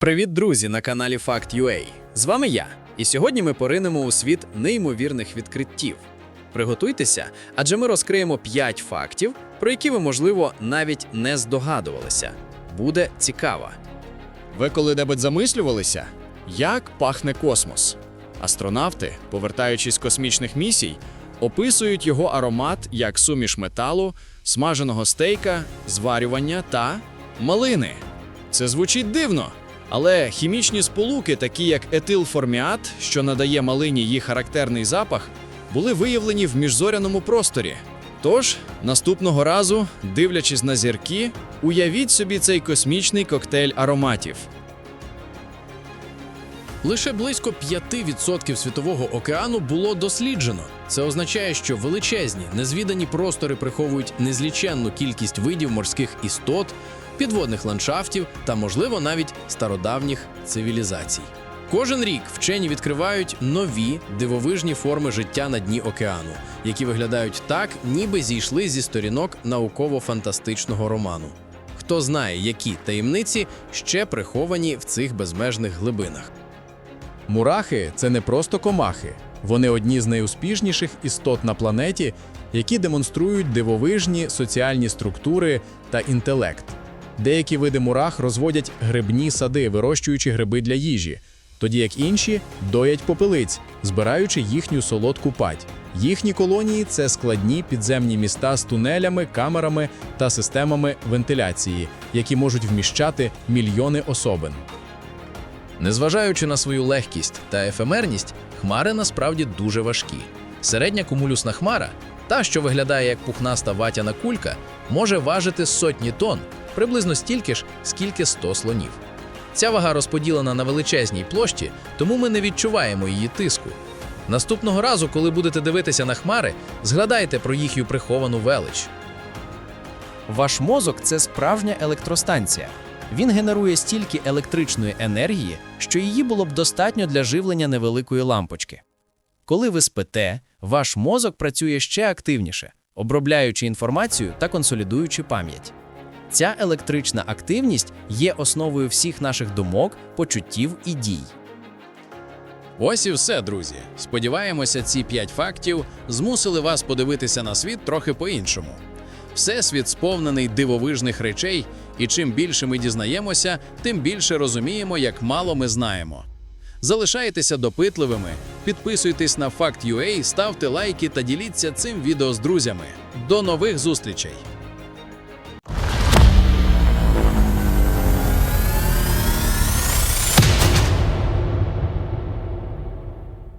Привіт, друзі, на каналі Fact.ua. З вами я. І сьогодні ми поринемо у світ неймовірних відкриттів. Приготуйтеся, адже ми розкриємо 5 фактів, про які ви, можливо, навіть не здогадувалися. Буде цікаво. Ви коли-небудь замислювалися, як пахне космос? Астронавти, повертаючись з космічних місій, описують його аромат як суміш металу, смаженого стейка, зварювання та малини. Це звучить дивно, але хімічні сполуки, такі як етилформіат, що надає малині її характерний запах, були виявлені в міжзоряному просторі. Тож, наступного разу, дивлячись на зірки, уявіть собі цей космічний коктейль ароматів. Лише близько 5% світового океану було досліджено. Це означає, що величезні незвідані простори приховують незліченну кількість видів морських істот, підводних ландшафтів та, можливо, навіть стародавніх цивілізацій. Кожен рік вчені відкривають нові дивовижні форми життя на дні океану, які виглядають так, ніби зійшли зі сторінок науково-фантастичного роману. Хто знає, які таємниці ще приховані в цих безмежних глибинах. Мурахи це не просто комахи. Вони одні з найуспішніших істот на планеті, які демонструють дивовижні соціальні структури та інтелект. Деякі види мурах розводять грибні сади, вирощуючи гриби для їжі, тоді як інші доять попелиць, збираючи їхню солодку падь. Їхні колонії це складні підземні міста з тунелями, камерами та системами вентиляції, які можуть вміщати мільйони особин. Незважаючи на свою легкість та ефемерність, хмари насправді дуже важкі. Середня кумулюсна хмара, та, що виглядає як пухнаста ватяна кулька, може важити сотні тонн, приблизно стільки ж, скільки 100 слонів. Ця вага розподілена на величезній площі, тому ми не відчуваємо її тиску. Наступного разу, коли будете дивитися на хмари, згадайте про їхню приховану велич. Ваш мозок це справжня електростанція. Він генерує стільки електричної енергії, що її було б достатньо для живлення невеликої лампочки. Коли ви спите, ваш мозок працює ще активніше, обробляючи інформацію та консолідуючи пам'ять. Ця електрична активність є основою всіх наших думок, почуттів і дій. Ось і все, друзі. Сподіваємося, ці п'ять фактів змусили вас подивитися на світ трохи по-іншому. Всесвіт сповнений дивовижних речей, і чим більше ми дізнаємося, тим більше розуміємо, як мало ми знаємо. Залишайтеся допитливими, підписуйтесь на Fact.ua, ставте лайки та діліться цим відео з друзями. До нових зустрічей!